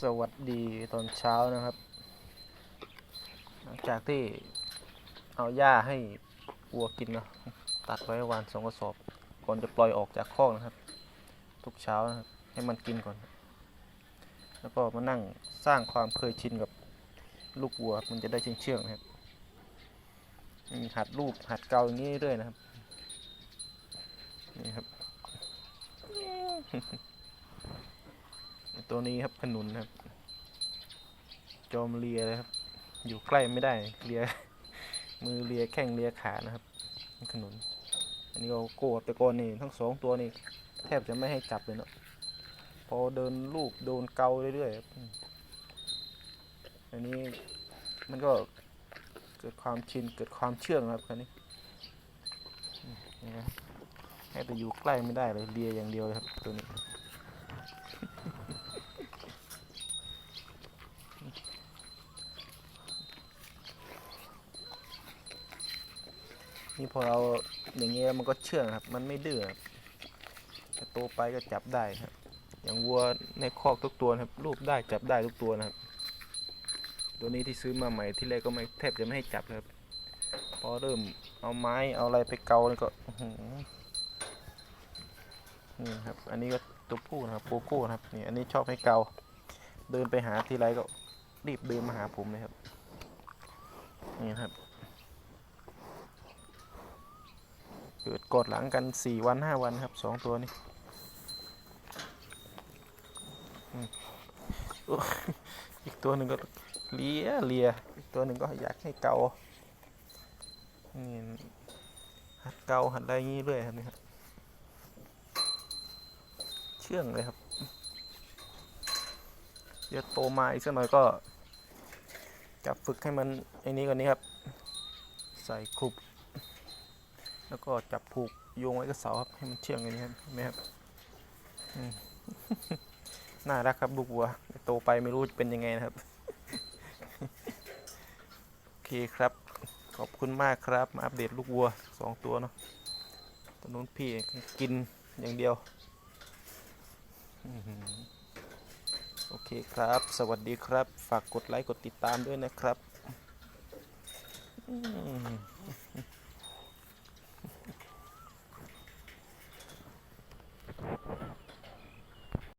สวัสดีตอนเช้านะครับ หลังจากที่เอาหญ้าให้วัวกินนะตัดไว้วานสองกระสอบ ก่อนจะปล่อยออกจากคอกนะครับ ทุกเช้านะครับให้มันกินก่อน แล้วก็มานั่งสร้างความเคยชินกับลูกวัวมันจะได้เชื่องเชื่องๆนะครับหัดรูปหัดเกาอย่างนี้เรื่อยนะครับนี่ครับ ตัวนี้ครับขนุนนะครับ จอมเลียเลยครับ อยู่ใกล้ไม่ได้เลียมือเลียแข้งเลียขานะครับขนุน อันนี้ก็โกรธแต่ก่อนนี่ทั้งสองตัวนี่แทบจะไม่ให้จับเลยเนาะพอเดินลูบโดนเกาเรื่อยๆครับอันนี้มันก็เกิดความชินเกิดความเชื่องครับคันนี้นี่นะครับแทบจะอยู่ใกล้ไม่ได้เลยเลียอย่างเดียวเลยครับตัวนี้ นี่พอเราอย่างเงี้ยมันก็เชื่องครับ มันไม่ดื้อครับแต่โตไปก็จับได้ครับ อย่างวัวในคอกทุกตัวครับ รูปได้จับได้ทุกตัวนะครับ ตัวนี้ที่ซื้อมาใหม่ที่แรกก็ไม่แทบจะไม่ให้จับเลยครับ พอเริ่มเอาไม้เอาอะไรไปเกาแล้วก็หือนี่ครับ อันนี้ก็ตัวผู้นะครับโกโก้นะครับนี่อันนี้ชอบให้เกา เดินไปหาทีไรก็รีบเดินมาหาผมเลยครับ นี่ครับ เกิดกอดหลังกันสี่วันห้าวันครับสองตัวนี้อีกตัวหนึ่งก็เลียเลียอีกตัวหนึ่งก็อยากให้เกานี่หัดเกาหัดอะไรงี้เรื่อยครับนี่ครับเชื่องเลยครับเดี๋ยวโตมาอีกสักหน่อยก็จะฝึกให้มันไอ้นี้ก่อนนี้ครับ ใส่คลุป แล้วก็จับผูกโยงไว้กับเสาครับให้มันเชื่องอย่างนี้ครับเห็นไหมครับน่ารักครับลูกวัวโตไปไม่รู้จะเป็นยังไงนะครับ โอเคครับ ขอบคุณมากครับ มาอัปเดตลูกวัวสองตัวเนาะตัวนู้นพี่กินอย่างเดียว โอเคครับ สวัสดีครับ ฝากกดไลค์ กดติดตามด้วยนะครับ